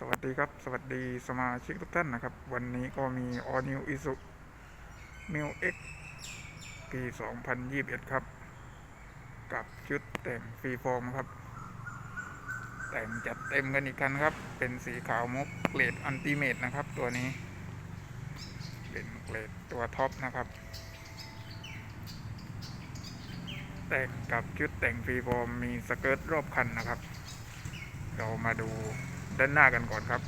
สวัสดีครับสวัสดีสมาชิกทุกท่านนะครับ วันนี้ก็มี All New Isuzu Mil X ปี 2021 ครับ กับชุดแต่งฟรีฟอร์มครับ แต่งจัดเต็มกันอีกคันครับ เป็นสีขาวมุกเกรดอันติเมตนะครับ ตัวนี้ เป็นเกรดตัวท็อปนะครับ แต่งกับชุดแต่งฟรีฟอร์มมีสเกิร์ตรอบคันนะครับ เรามาดู ด้านหน้ากันก่อนครับ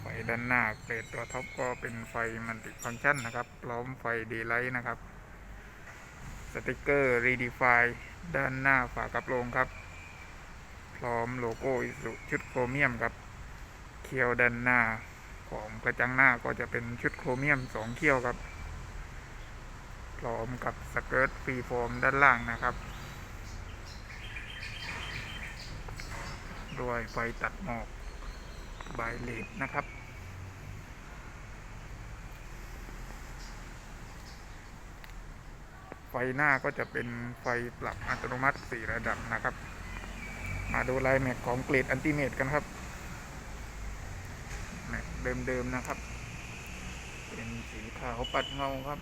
ไฟด้านหน้าเกรดตัวท็อปก็เป็นไฟมันติฟังก์ชันนะครับพร้อมไฟดีไลท์นะครับ สติกเกอร์รีดีไฟด้านหน้าฝากระโปรงครับ พร้อมโลโก้อิสุชุดโครเมียมครับ เคียวด้านหน้าของกระจังหน้าก็จะเป็นชุดโครเมียมสองเคียวครับ พร้อมกับสเกิร์ตฟรีฟอร์มด้านล่างนะครับ ด้วยไฟตัดหมอกบายเลดนะครับ ไฟหน้าก็จะเป็นไฟปรับอัตโนมัติ 4 ระดับนะครับ มาดูลายแม็กของเกรดอันติเมตกันครับแม็กเดิมๆนะครับ เป็นสีขาวปัดเงาครับ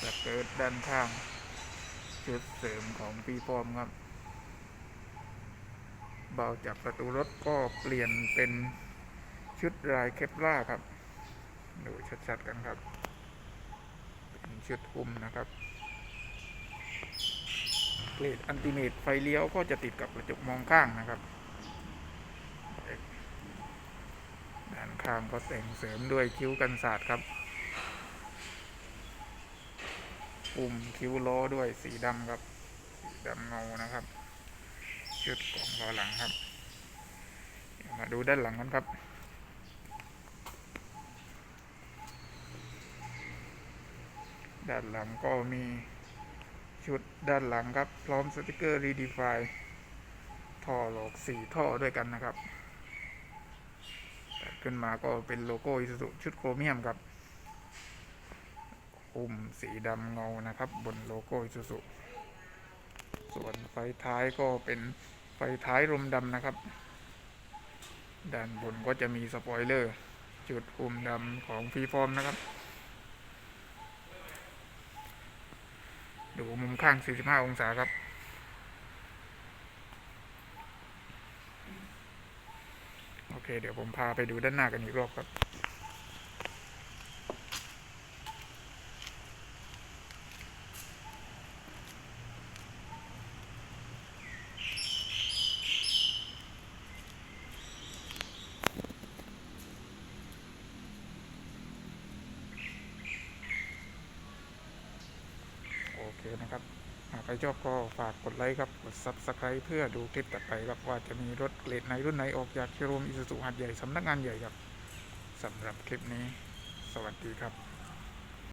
สเกิร์ตด้านข้าง ชุดเสริมของปีฟอร์มครับ เบาจากประตูรถก็เปลี่ยนเป็นชุดลายเคปล่าครับ ดูชัดๆกันครับ เป็นชุดคุมนะครับเกรดอันติเมตไฟเลี้ยวก็จะติดกับกระจกมองข้างนะครับ ด้านข้างก็แต่งเสริมด้วยคิ้วกันศาสตร์ครับ ปุ่มคิ้วล้อด้วยสีดำครับ สีดำเงานะครับ ชุดของล้อหลังครับ มาดูด้านหลังกันครับ ด้านหลังก็มีชุดด้านหลังครับ พร้อมสติกเกอร์รีดีไฟท่อหลอกสี่ท่อด้วยกันนะครับ ขึ้นมาก็เป็นโลโก้อิสุชุดโครเมียมครับคุมสีดำเงานะครับ บนโลโก้อิสุส่วนไฟท้ายก็เป็น ไฟท้ายลมดำนะครับ ด้านบนก็จะมีสปอยเลอร์ จุดคุมดำของฟรีฟอร์มนะครับ ดูมุมข้าง 45 องศาครับโอเค เดี๋ยวผมพาไปดูด้านหน้ากันอีกรอบครับ จอนะครับ หากใครชอบก็ฝากกดไลค์ครับ กด Subscribe เพื่อดูคลิปต่อไปครับ ว่าจะมีรถเกรดไหนรุ่นไหนออกจากโชว์รูมอิสุสุหัดใหญ่สำนักงานใหญ่ครับสำหรับคลิปนี้ สวัสดีครับ